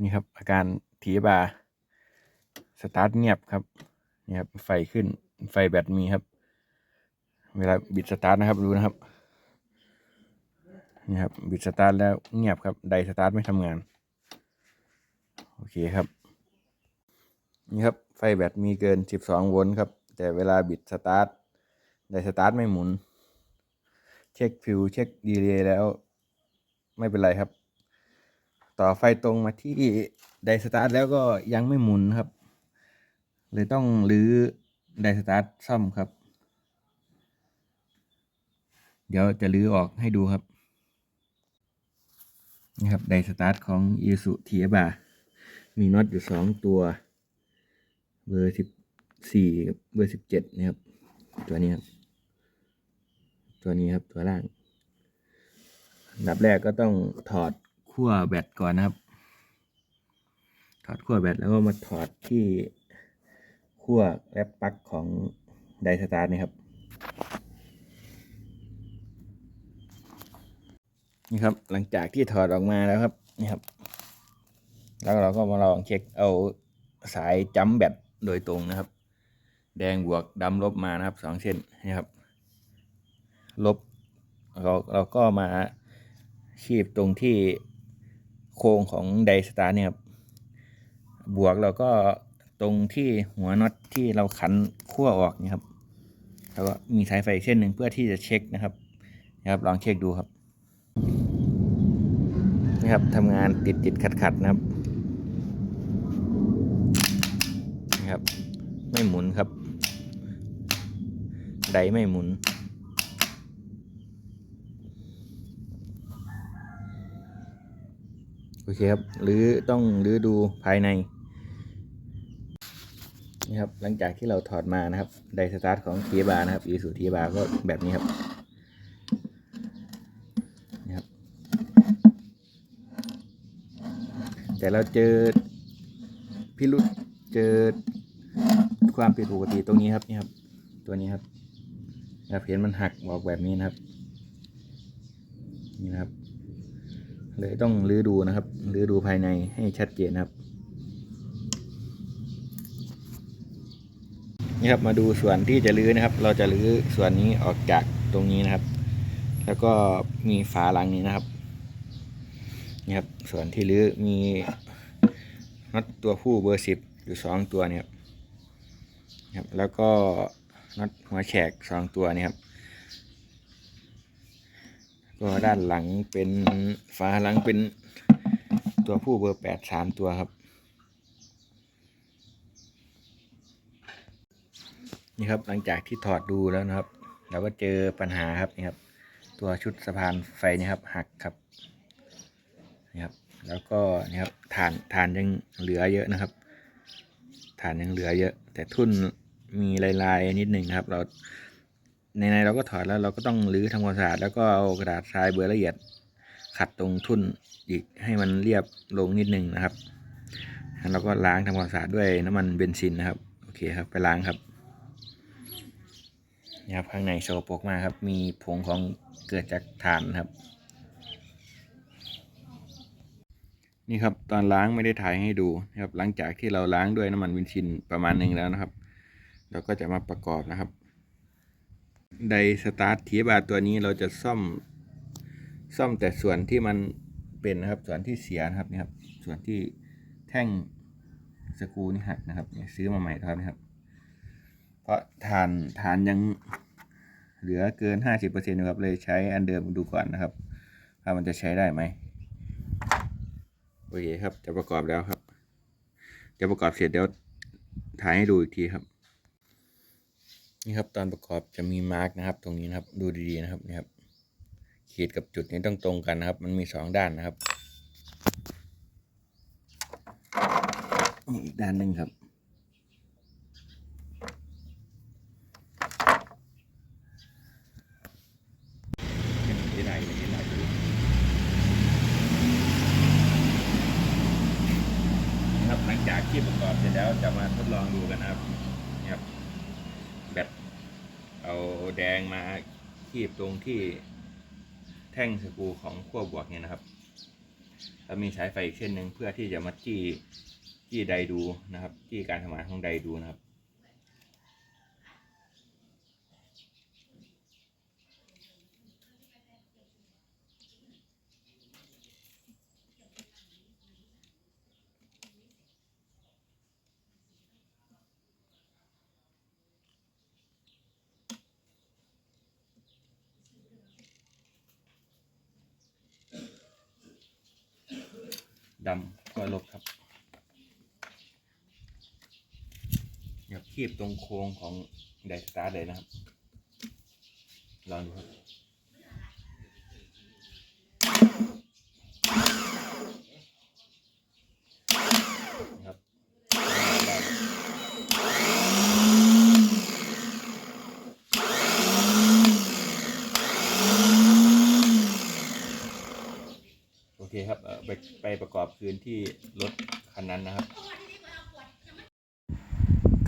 นี่ครับ อาการถีบาร์สตาร์ทเงียบครับนี่ครับ ไฟขึ้นไฟแบตมีครับ เวลาบิดสตาร์ทนะครับดูนะครับนี่ครับบิดสตาร์ทแล้วเงียบครับไดสตาร์ทไม่ทำงาน โอเคครับ นี่ครับ ไฟแบตมีเกิน 12 โวลต์ครับ แต่เวลาบิดสตาร์ทไดสตาร์ทไม่หมุน เช็คฟิวเช็คดีเลย์แล้ว ไม่เป็นไรครับ ต่อไฟตรงมาที่ไดสตาร์ทแล้วก็ยังไม่หมุนครับ เลยต้องรื้อไดสตาร์ทซ่อมครับ เดี๋ยวจะรื้อออกให้ดูครับนี่ครับไดสตาร์ทของอีสุเทียบามีน็อตอยู่สองตัว เบอร์สิบสี่กับเบอร์สิบเจ็ดนะครับ ตัวนี้ครับ ตัวนี้ครับตัวล่างอันดับแรกก็ต้องถอด ขั้วแบตก่อนนะครับ ถอดขั้วแบตแล้วก็มาถอดที่ขั้วและปลั๊กของไดสตาร์นี่ครับ นี่ครับหลังจากที่ถอดออกมาแล้วครับนี่ครับ แล้วเราก็มาลองเช็คเอาสายจัมแบตโดยตรงนะครับ แดงบวกดำลบมานะครับสองเส้นนี่ครับ ลบเราเราก็มาคีบตรงที่ โครงของไดสตาร์เนี่ยครับบวกเราก็ตรงที่หัวน็อตที่เราขันขั้วออกนี่ครับ แล้วก็มีสายไฟเส้นหนึ่งเพื่อที่จะเช็คนะครับนะครับลองเช็คดูครับนี่ครับทำงานติดติดขัดขัดนะครับนี่ครับ ไม่หมุนครับ ไดไม่หมุน โอเคครับหรือต้องหรือดูภายในนี่ครับหลังจากที่เราถอดมานะครับไดสตาร์ทของทีบานะครับอีสูทีบาก็แบบนี้ครับนี่ครับ แต่เราเจอพิรุษเจอความผิดปกติตรงนี้ครับนี่ครับ ตัวนี้ครับนะครับเห็นมันหักออกแบบนี้นะครับนี่นะครับ เลยต้องรื้อดูนะครับรื้อดูภายในให้ชัดเจนนะครับ นี่ครับมาดูส่วนที่จะรื้อนะครับ เราจะรื้อส่วนนี้ออกจากตรงนี้นะครับ แล้วก็มีฝาหลังนี้นะครับนี่ครับส่วนที่รื้อมีน็อตตัวผู้เบอร์สิบอยู่สองตัวเนี่ยครับครับแล้วก็น็อตหัวแฉกสองตัวนี่ครับ ก็ด้านหลังเป็นฝาหลังเป็นตัวผู้เบอร์แปดสามตัวครับ นี่ครับหลังจากที่ถอดดูแล้วนะครับ เราก็เจอปัญหาครับนี่ครับ ตัวชุดสะพานไฟนี่ครับหักครับนี่ครับ แล้วก็นี่ครับฐานฐานยังเหลือเยอะนะครับ ฐานยังเหลือเยอะ แต่ทุ่นมีลายๆนิดหนึ่งครับ เรา ในในเราก็ถอดแล้วเราก็ต้องรื้อทำความสะอาดแล้วก็เอากระดาษทรายเบอร์ละเอียด ขัดตรงทุ่นอีกให้มันเรียบลงนิดนึงนะครับแล้วเราก็ล้างทำความสะอาดด้วยน้ำมันเบนซินนะครับโอเคครับไปล้างครับนี่ครับข้างในโชว์ปรกมากครับ มีผงของเกิดจากถ่านครับ นี่ครับตอนล้างไม่ได้ถ่ายให้ดูนะครับ หลังจากที่เราล้างด้วยน้ำมันเบนซินประมาณหนึ่งแล้วนะครับ เราก็จะมาประกอบนะครับ ไดสตาร์ททีบาตัวนี้เราจะซ่อมซ่อมแต่ส่วนที่มันเป็นนะครับ ส่วนที่เสียนะครับนี่ครับ ส่วนที่แท่งสกรูนี่หักนะครับเนี่ยซื้อมาใหม่ครับนะครับ เพราะฐานฐานยังเหลือเกินห้าสิบเปอร์เซ็นต์นะครับเลยใช้อันเดิมดูก่อนนะครับว่ามันจะใช้ได้ไหมโอเคครับ จะประกอบแล้วครับ จะประกอบเสร็จเดี๋ยวถ่ายให้ดูอีกทีครับ นี่ครับตอนประกอบจะมีมาร์กนะครับ ตรงนี้นะครับ ดูดีๆนะครับนี่ครับขีดกับจุดนี้ต้องตรงกันนะครับ มันมีสองด้านนะครับอีกด้านหนึ่งครับนี่ครับหลังจากที่ประกอบเสร็จแล้วจะมาทดลองดูกันนะครับนี่ครับ แบตเอา แดงมาคีบตรงที่แท่งสกรูของขั้วบวกเนี่ยนะครับแล้วมีสายไฟอีกเส้นหนึ่งเพื่อที่จะมาจี้จี้ไดดูนะครับจี้การทำงานของไดดูนะครับ ดำก็ลบครับอย่าคีบตรงโค้งของไดสตาร์เลยนะครับลองดูครับได้โอเคครับเอ่อไปไปประกอบคืนที่รถคันนั้นนะครับ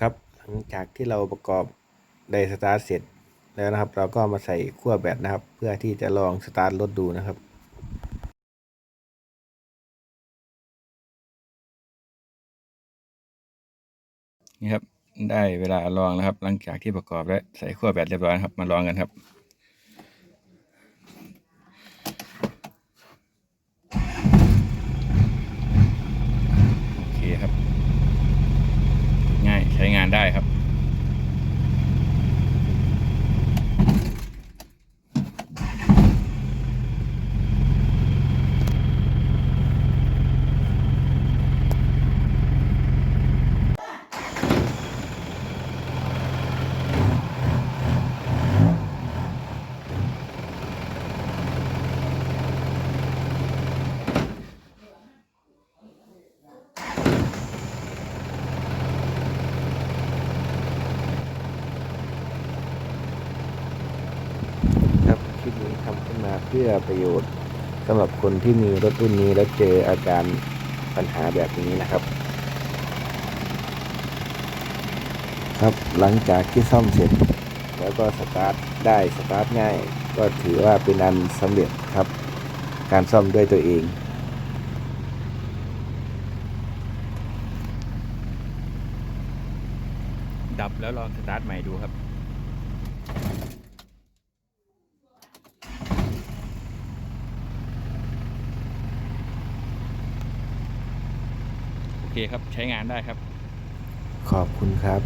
ครับหลังจากที่เราประกอบไดสตาร์ทเสร็จแล้วนะครับ เราก็มาใส่ขั้วแบตนะครับ เพื่อที่จะลองสตาร์ทรถดูนะครับนี่ครับได้เวลาลองแล้วครับ หลังจากที่ประกอบและใส่ขั้วแบตเรียบร้อยนะครับมาลองกันครับ โอเคครับ ง่ายใช้งาน ได้ครับครับคลิปนี้ทำขึ้นมา เพื่อประโยชน์สำหรับคนที่มีรถรุ่นนี้แล้วเจออาการปัญหาแบบนี้นะครับ ครับหลังจากที่ซ่อมเสร็จ แล้วก็สตาร์ทได้สตาร์ทง่าย ก็ถือว่าเป็นอันสำเร็จครับ การซ่อมด้วยตัวเองดับแล้วลองสตาร์ทใหม่ดูครับ เคครับใช้งานได้ครับ ขอบคุณครับ